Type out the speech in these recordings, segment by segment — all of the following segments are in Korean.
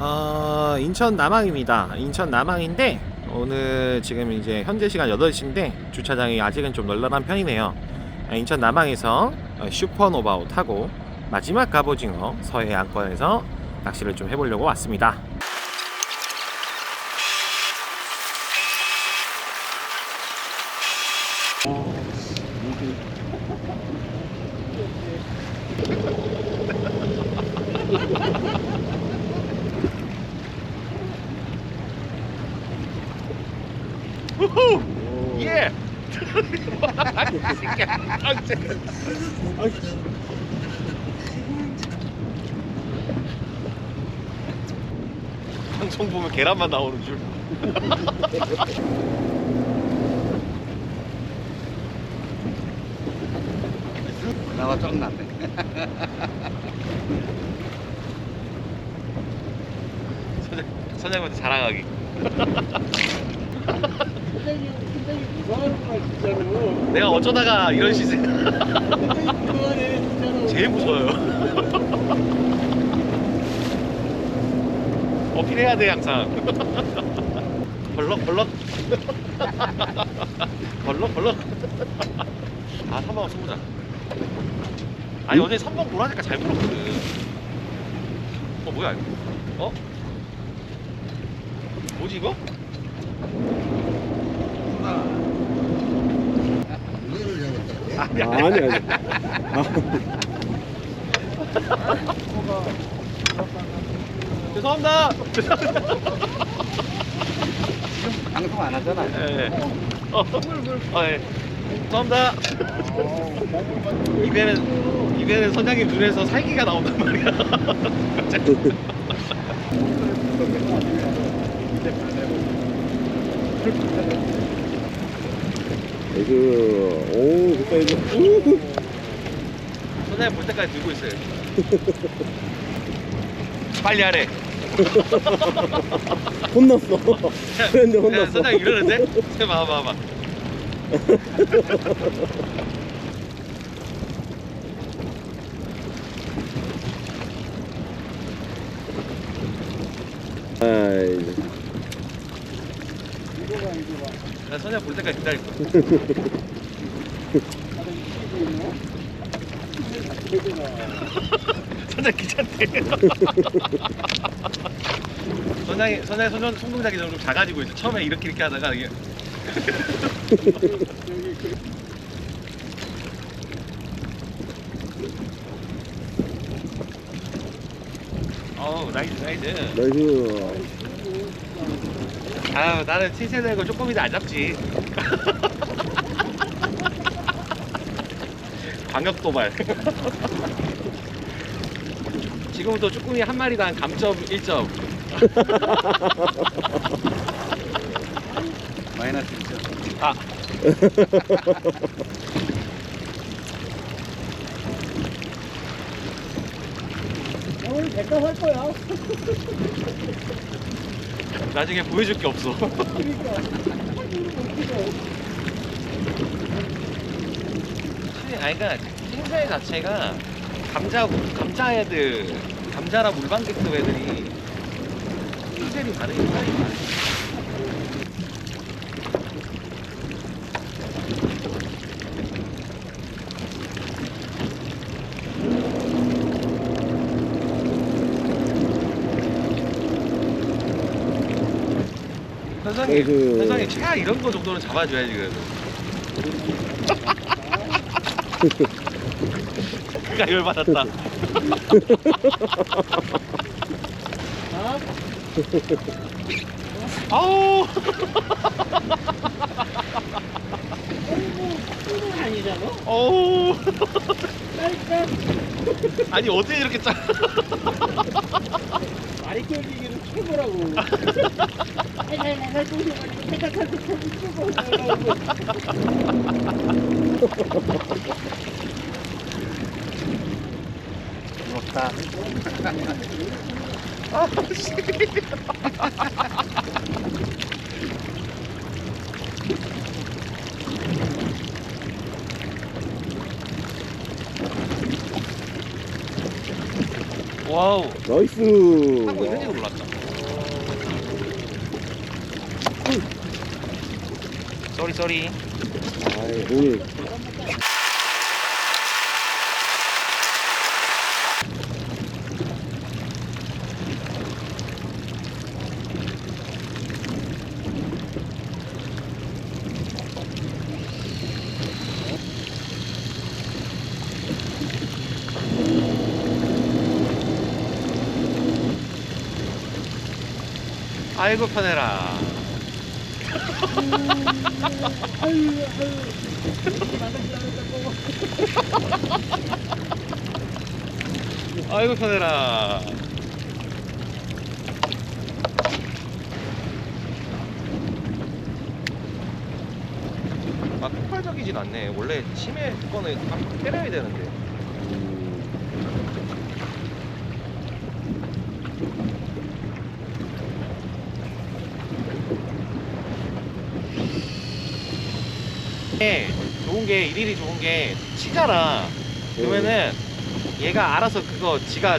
어, 인천 남항입니다. 인천 남항인데 오늘 지금 이제 현재 시간 8시인데 주차장이 아직은 좀 널널한 편이네요. 아, 인천 남항에서 어, 슈퍼노바오 타고 마지막 갑오징어 서해 안권에서 낚시를 좀 해보려고 왔습니다. 예. 방송 보면 계란만 나오는 줄. 나와 좀 났네. 선생 선생님한테 자랑하기. 내가 어쩌다가 이런 시세. 제일 무서워요. 어필해야 돼 항상. 벌럭 벌럭. 벌럭 벌럭. 아 3번 승부자. 아니 어제 3번 보라니까 잘 불었거든. 어 뭐야 이거? 어? 뭐지 이거? 이거를 잡았다. 아니 아, 아니 아니. 죄송합니다. 방송 안 하잖아. 예. 어, 어, 예. 죄송합니다. 입에는 입에는 선장님 눈에서 살기가 나온단 말이야. 에그 오 좋다 이거. 우! 선장님 볼 때까지 들고 있어요. 빨리 하래. 혼났어. 그런데 야, 혼났어. 선장님 이러는데? 쟤 봐봐 봐봐. 아이. 나 선장님 볼 때까지 기다릴 거야. 선장 귀찮대. 선장이 선장이 손 손동작이 좀 작아지고 있어. 처음에 이렇게 이렇게 하다가 이게 어우 나이스 나이스. 나이스. 아유 나는 신세 되고 조금이도 안 잡지. 광역 도발. 지금부터 쭈꾸미 한 마리당 감점 1점. 마이너스 1점. 아. 오늘 백값 할 거야. 나중에 보여줄 게 없어. 그러니까. 신- 아니 그러니까 생태 자체가 감자 감자 애들 감자라 물방개급 애들이 흰셀이 다르게 살이 많아. 현상이 아이고. 현상이 최하 이런 거 정도는 잡아줘야지 그래도. 그가 열받았다. 아우. 아니잖아. 어우. 아니 어떻게 이렇게 짜? 말이 껴지기는 최고라고. 꼬시고 올라오고. 부럽다. 와우. 나이스. 하고 있는지도 몰랐다. 쏘리 쏘리. 아이, 오늘. 아이고 편해라. 아이고 편해라. 아 폭발적이진 않네. 원래 심해 거는 딱 때려야 되는데. 이게 좋은 게 일일이 좋은 게 치잖아. 그러면은 얘가 알아서 그거 지가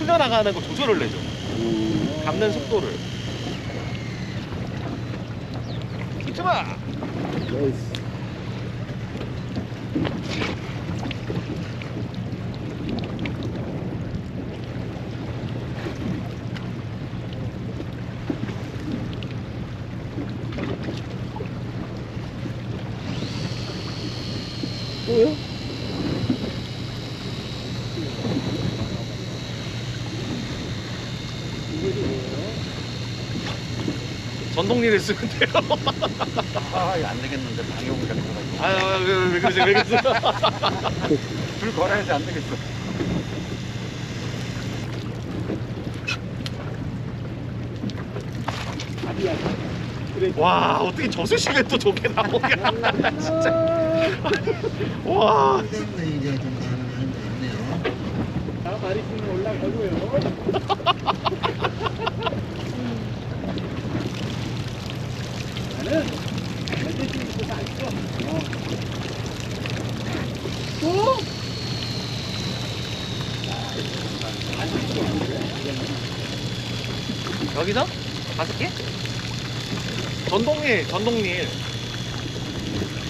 풀려나가는 거 조절을 내줘. 음, 감는 속도를. 이쪽아. 나이스. 전동리를 쓰는데요. 아, 이거 안 되겠는데 방역을 잡고 아, 왜, 왜, 왜 그러세요? 왜 그러세요? 불 걸어야지 안 되겠어. 와, 어떻게 저수식에 또 저게 나오냐. 진짜. 와. 이제 좀 가능한 거 있네요. 자, 마리수는 올라가고요. 나는 멘트팀부터 안 써. 어. 또? 여기서? 다섯 개? 전동릴, 전동릴.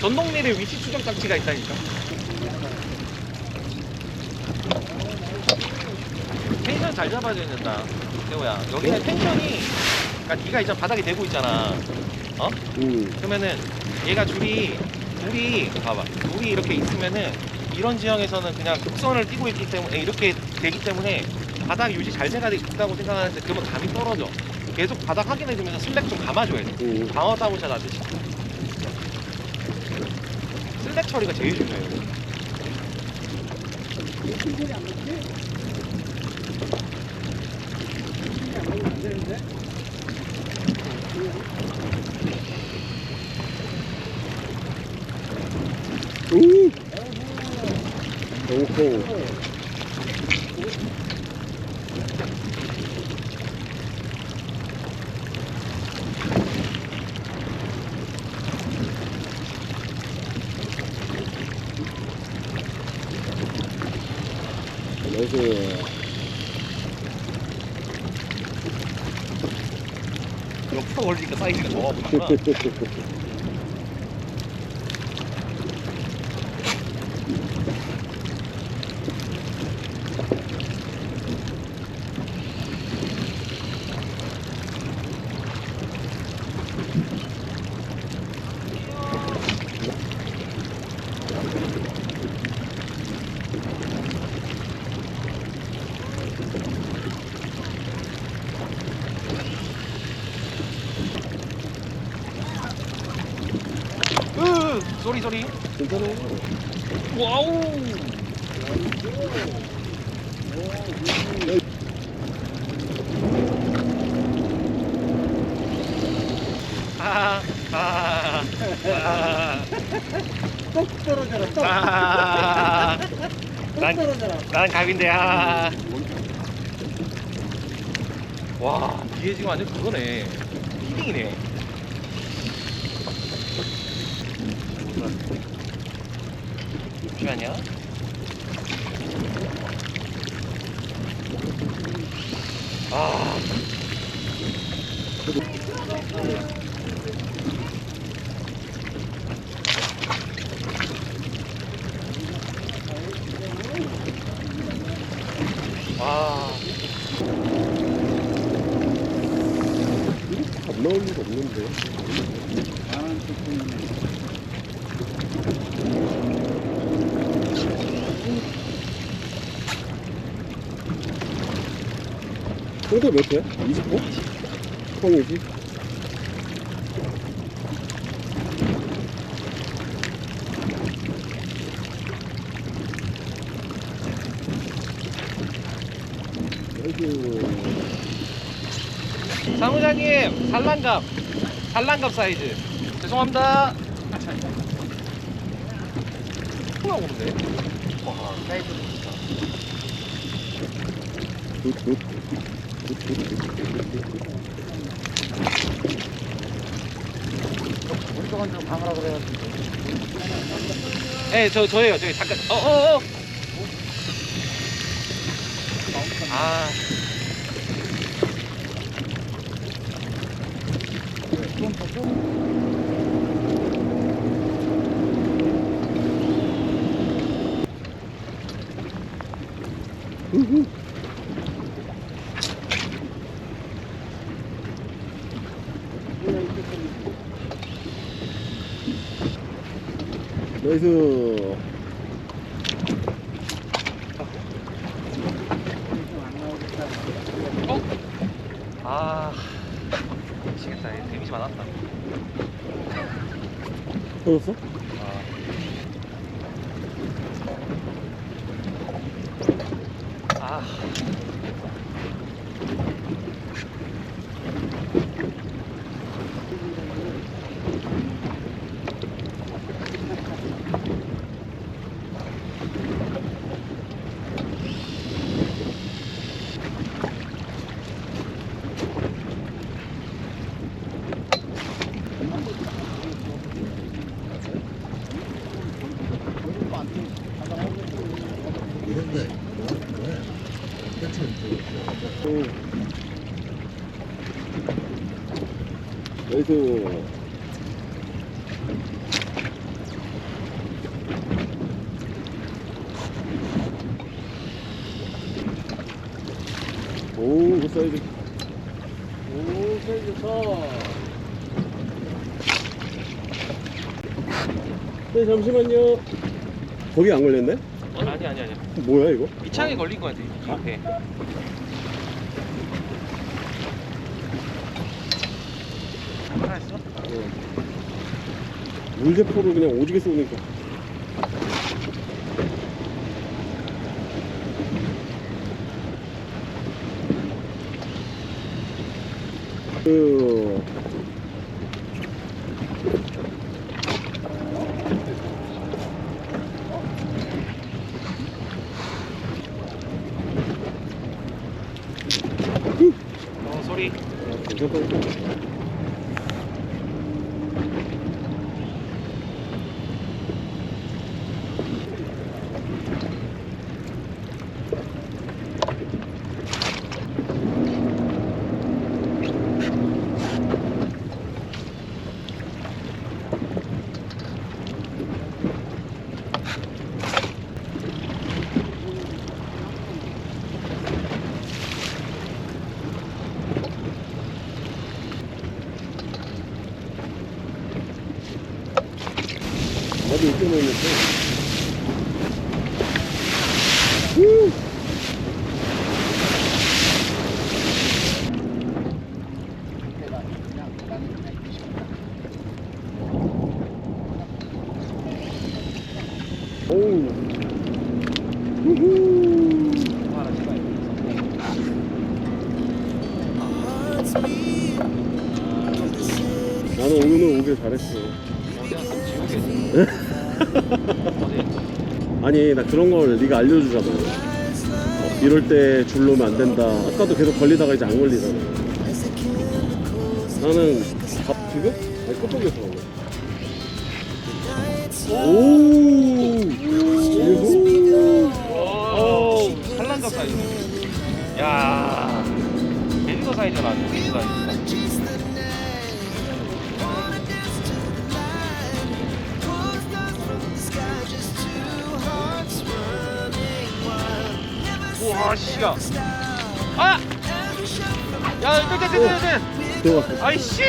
전동릴에 위치 추적 장치가 있다니까. 텐션 잘 잡아줘야 된다. 태호야. 여기는 텐션이, 그러니까 네가 이제 바닥에 대고 있잖아. 어? 음, 그러면은 얘가 줄이 둘이 봐봐 둘이 이렇게 있으면은 이런 지형에서는 그냥 곡선을 띄고 있기 때문에 이렇게 되기 때문에 바닥 유지 잘 돼가 있다고 생각하는데 그러면 감이 떨어져 계속 바닥 확인해 주면서 슬랙 좀 감아줘야 돼 음. 방어 따보자 하듯이 슬랙 처리가 제일 중요해요 안 되는데? 오호. 나이스. 옆으로 걸리니까 사이즈가 좋아보구나 으 소리 소리 괜찮아. 와우 아, 아, 아, 똑 떨어져라, 똑! 아, 똑 난- 떨어져라. 난 갑인데 아. 와, 이게 지금 완전 그거네. 히딩이네. 잠시만요. 아. 와. 안 나올 리가 없는데. 홍대 몇 회야? 20호? 통이지? 사무장님 산란갑 산란갑 사이즈 죄송합니다 나오는데 와 사이즈 굿, 굿. 방으라 그래가지고 네 저 저예요. 저기 잠깐. 어 어 어. 아. 우후. 나이스. 아, 미치겠다. 얘 데미지 많았다. 터졌어? 아. 이 나이스. 오, 그 사이즈. 오, 사이즈 좋다. 네, 잠시만요. 거기 안 걸렸네? 아니 아니 아니. 뭐야, 이거? 밑창에 걸린 거 같아. 앞에. 살아있어? 물대포를 그냥 오지게 쏘니까. 그 어 소리. 아, 괜찮다. 나도 이렇게 먹는 그런 걸 네가 알려주잖아. 어, 이럴 때 줄로면 안 된다. 아까도 계속 걸리다가 이제 안 걸리잖아. 나는 밥 지금? 아니 끝쪽에서. 오. 오. 오, 산란갑 사이즈. 야. 몬스터 사이즈가 나왔네 몬스터 사이즈 우와 씨야 아! 야 떼떼떼떼떼 들어갔어. 아이씨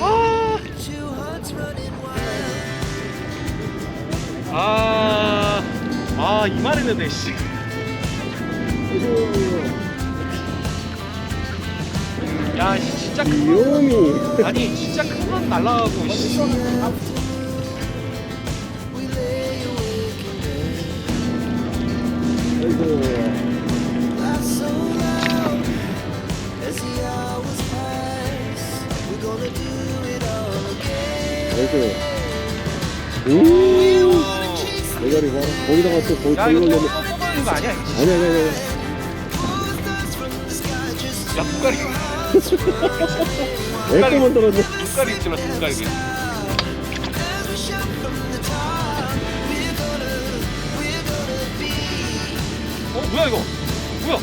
아 아, 아, 이만 했는데, 씨. 야, 씨, 진짜 큰 귀요미. 건, 아니, 진짜 큰 건 날라가고, 씨. 대가리 봐. 거기다가 또 거기 야, 이거 또. 또 뽑아내는 거 아니야? 이거? 아니 아니 아니. 야, 국가리, 애꺼 만들었네. 국가리 질렀어, 국가리. 뭐야, 이거? 뭐야?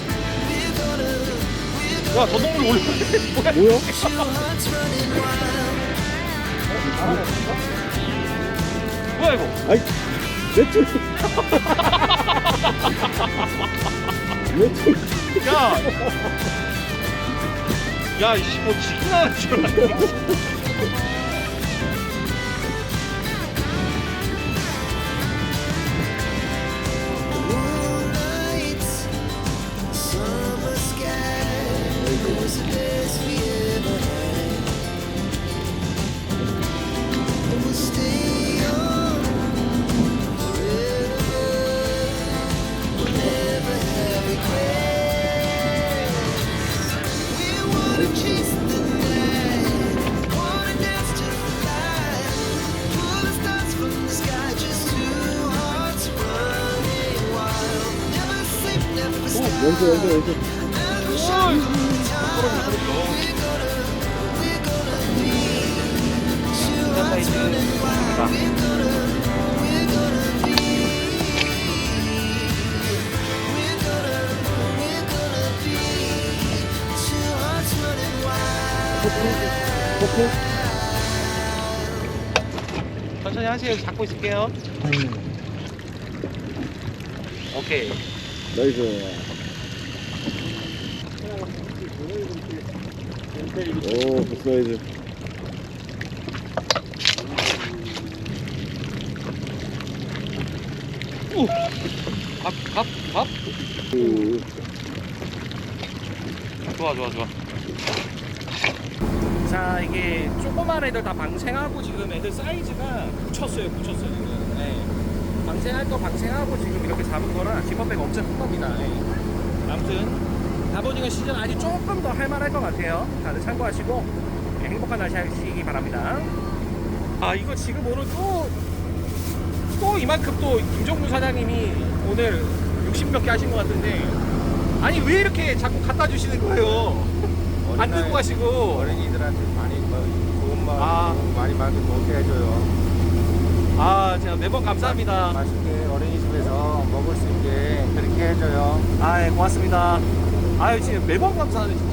야, 저 동물 올렸네. 뭐야? 뭐야? 뭐야, 이거? 아이 매출. 매출. 야! 야, 이씨, 뭐, 하나 줄 알았네. 연수 연수 연수. 어 사이즈. 자. 커플? 천천히 하세요. 잡고 있을게요. 오케이. 나이스. 오, 그 사이즈. 오! 밥, 밥, 밥. 음, 좋아, 좋아, 좋아. 자, 이게 조그만 애들 다 방생하고 지금 애들 사이즈가 붙였어요, 붙였어요, 지금. 네. 방생할 거 방생하고 지금 이렇게 잡은 거라 기법배가 엄청 큰 겁니다. 네. 아무튼 갑오징어 시즌 아직 조금 더 할만할 것 같아요. 다들 참고하시고 네, 행복한 날씨 하시기 바랍니다. 아, 이거 지금 오늘 또, 또 이만큼 또 김종무 사장님이 오늘 60 몇 개 하신 것 같은데 아니 왜 이렇게 자꾸 갖다 주시는 거예요? 안 들고 가시고 어린이들한테 많이 뭐 좋은 말 아. 많이 많이 먹게 해줘요. 아 제가 매번 감사합니다 어린이집에서 먹을 수 있게 그렇게 해줘요. 아 예, 고맙습니다 아유 지금 매번 감사하네 진짜